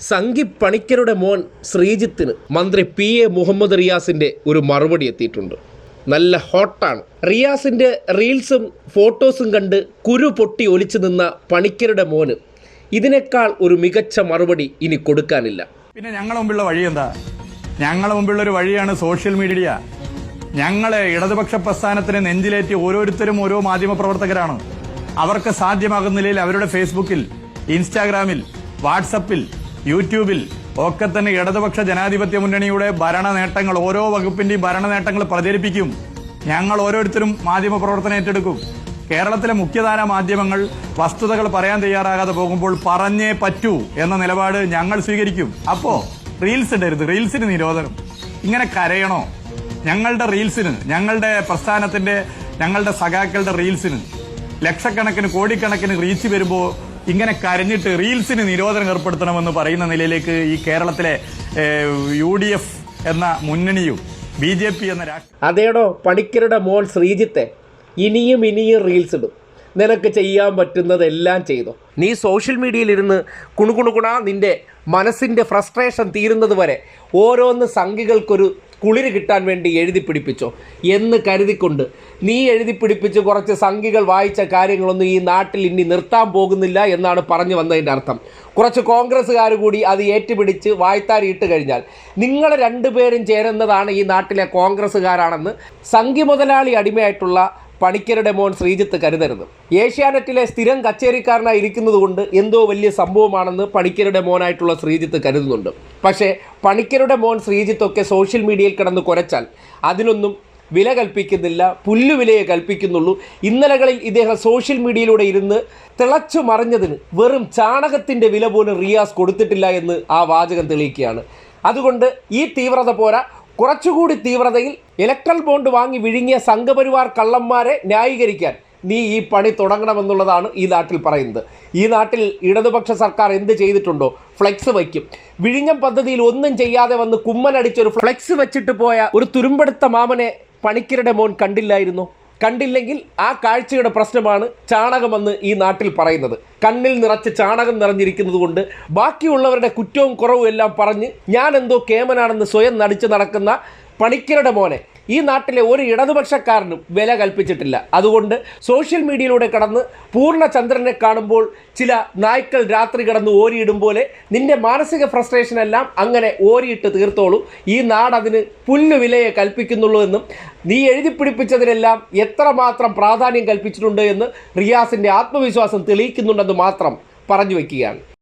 സംഗി പണിക്കരുടെ മോൻ ശ്രീജിത്തിന് മന്ത്രി പി എ മുഹമ്മദ് റിയാസിന്റെ ഒരു മറുപടി എത്തിയിട്ടുണ്ട്. നല്ല ഹോട്ടാണ്. റിയാസിന്റെ റീൽസും ഫോട്ടോസും കണ്ട് കുരു പൊട്ടി ഒലിച്ചു നിന്ന പണിക്കരുടെ മോന് ഇതിനേക്കാൾ ഒരു മികച്ച മറുപടി ഇനി കൊടുക്കാനില്ല. പിന്നെ ഞങ്ങളെ മുമ്പുള്ള വഴി എന്താ? ഞങ്ങളെ മുമ്പുള്ള ഒരു വഴിയാണ് സോഷ്യൽ മീഡിയ. ഞങ്ങളെ ഇടതുപക്ഷ പ്രസ്ഥാനത്തിന് നെഞ്ചിലേറ്റി ഓരോരുത്തരും ഓരോ മാധ്യമ പ്രവർത്തകരാണ് അവർക്ക് സാധ്യമാകുന്ന നിലയിൽ അവരുടെ ഫേസ്ബുക്കിൽ ഇൻസ്റ്റാഗ്രാമിൽ വാട്സപ്പിൽ യൂട്യൂബിൽ ഒക്കെ തന്നെ ഇടതുപക്ഷ ജനാധിപത്യ മുന്നണിയുടെ ഭരണ നേട്ടങ്ങൾ ഓരോ വകുപ്പിന്റെയും ഭരണ നേട്ടങ്ങൾ പ്രചരിപ്പിക്കും. ഞങ്ങൾ ഓരോരുത്തരും മാധ്യമ പ്രവർത്തനം ഏറ്റെടുക്കും. കേരളത്തിലെ മുഖ്യധാര മാധ്യമങ്ങൾ വസ്തുതകൾ പറയാൻ തയ്യാറാകാതെ പോകുമ്പോൾ പറഞ്ഞേ പറ്റൂ എന്ന നിലപാട് ഞങ്ങൾ സ്വീകരിക്കും. അപ്പോ റീൽസ് ഇടരുത്. റീൽസിന് നിരോധനം. ഇങ്ങനെ കരയണോ? ഞങ്ങളുടെ റീൽസിന് ഞങ്ങളുടെ പ്രസ്ഥാനത്തിന്റെ ഞങ്ങളുടെ സഖാക്കളുടെ റീൽസിന് ലക്ഷക്കണക്കിന് കോടിക്കണക്കിന് റീച്ച് വരുമ്പോ ഇങ്ങനെ കരഞ്ഞിട്ട് റീൽസിന് നിരോധനം ഏർപ്പെടുത്തണമെന്ന് പറയുന്ന നിലയിലേക്ക് ഈ കേരളത്തിലെ യു ഡി എഫ് എന്ന മുന്നണിയും ബി ജെ പി എന്ന അതേടോ പണിക്കരുടെ മോൾ ശ്രീജിത്തെ. ഇനിയും ഇനിയും റീൽസ് ഇടും. നിനക്ക് ചെയ്യാൻ പറ്റുന്നതെല്ലാം ചെയ്തു. നീ സോഷ്യൽ മീഡിയയിൽ ഇരുന്ന് കുണുകുണുകുണ നിന്റെ മനസ്സിന്റെ ഫ്രസ്ട്രേഷൻ തീരുന്നത് വരെ ഓരോന്ന് സംഖികൾക്കൊരു കുളിര് കിട്ടാൻ വേണ്ടി എഴുതി പിടിപ്പിച്ചോ എന്ന് കരുതിക്കൊണ്ട് നീ എഴുതി പിടിപ്പിച്ച് കുറച്ച് സംഖികൾ വായിച്ച കാര്യങ്ങളൊന്നും ഈ നാട്ടിൽ ഇനി നിർത്താൻ പോകുന്നില്ല എന്നാണ് പറഞ്ഞു വന്നതിന്റെ അർത്ഥം. കുറച്ച് കോൺഗ്രസ്സുകാർ കൂടി അത് ഏറ്റുപിടിച്ച് വായ്ത്താരി ഇട്ട് കഴിഞ്ഞാൽ നിങ്ങൾ രണ്ടുപേരും ചേരുന്നതാണ് ഈ നാട്ടിലെ കോൺഗ്രസ്സുകാരാണെന്ന് സംഖ്യ മുതലാളി അടിമയായിട്ടുള്ള പണിക്കരുടെ മോൻ ശ്രീജിത്ത് കരുതരുത്. ഏഷ്യാനെറ്റിലെ സ്ഥിരം കച്ചേരിക്കാരനായി ഇരിക്കുന്നത് കൊണ്ട് എന്തോ വലിയ സംഭവമാണെന്ന് പണിക്കരുടെ മോനായിട്ടുള്ള ശ്രീജിത്ത് കരുതുന്നുണ്ട്. പക്ഷേ പണിക്കരുടെ മോൻ ശ്രീജിത്തൊക്കെ സോഷ്യൽ മീഡിയയിൽ കിടന്ന് കുറച്ചാൽ അതിനൊന്നും വില കൽപ്പിക്കുന്നില്ല പുല്ലുവിലയെ കൽപ്പിക്കുന്നുള്ളൂ. ഇന്നലകളിൽ ഇദ്ദേഹം സോഷ്യൽ മീഡിയയിലൂടെ ഇരുന്ന് തിളച്ചു മറിഞ്ഞതിന് വെറും ചാണകത്തിന്റെ വില പോലും റിയാസ് കൊടുത്തിട്ടില്ല എന്ന് ആ വാചകം തെളിയിക്കുകയാണ്. അതുകൊണ്ട് ഈ തീവ്രത പോരാ കുറച്ചുകൂടി തീവ്രതയിൽ ഇലക്ട്രൽ ബോണ്ട് വാങ്ങി വിഴുങ്ങിയ സംഘപരിവാർ കള്ളന്മാരെ ന്യായീകരിക്കാൻ നീ ഈ പണി തുടങ്ങണമെന്നുള്ളതാണ് ഈ നാട്ടിൽ പറയുന്നത്. ഈ നാട്ടിൽ ഇടതുപക്ഷ സർക്കാർ എന്ത് ചെയ്തിട്ടുണ്ടോ? ഫ്ലെക്സ് വയ്ക്കും. വിഴിഞ്ഞം പദ്ധതിയിൽ ഒന്നും ചെയ്യാതെ വന്ന് കുമ്മനടിച്ചൊരു ഫ്ലെക്സ് വെച്ചിട്ട് പോയ ഒരു തുരുമ്പെടുത്ത മാമനെ പണിക്കരുടെ മോൻ കണ്ടില്ലായിരുന്നു? കണ്ടില്ലെങ്കിൽ ആ കാഴ്ചയുടെ പ്രശ്നമാണ് ചാണകമെന്ന് ഈ നാട്ടിൽ പറയുന്നത്. കണ്ണിൽ നിറച്ച് ചാണകം നിറഞ്ഞിരിക്കുന്നത് കൊണ്ട് ബാക്കിയുള്ളവരുടെ കുറ്റവും കുറവും എല്ലാം പറഞ്ഞ് ഞാൻ എന്തോ കേമനാണെന്ന് സ്വയം നടിച്ചു നടക്കുന്ന പണിക്കരുടെ മോനെ ഈ നാട്ടിലെ ഒരു ഇടതുപക്ഷക്കാരനും വില കൽപ്പിച്ചിട്ടില്ല. അതുകൊണ്ട് സോഷ്യൽ മീഡിയയിലൂടെ കടന്ന് പൂർണചന്ദ്രനെ കാണുമ്പോൾ ചില നായ്ക്കൾ രാത്രി കിടന്ന് ഓരിയിടും പോലെ നിന്റെ മാനസിക ഫ്രസ്ട്രേഷൻ എല്ലാം അങ്ങനെ ഓരിയിട്ട് തീർത്തോളൂ. ഈ നാട് അതിന് പുല്ല് വിലയെ കൽപ്പിക്കുന്നുള്ളൂ എന്നും നീ എഴുതി പിടിപ്പിച്ചതിനെല്ലാം എത്രമാത്രം പ്രാധാന്യം കൽപ്പിച്ചിട്ടുണ്ട് എന്ന് റിയാസിന്റെ ആത്മവിശ്വാസം തെളിയിക്കുന്നുണ്ടെന്ന് മാത്രം പറഞ്ഞു വയ്ക്കുകയാണ്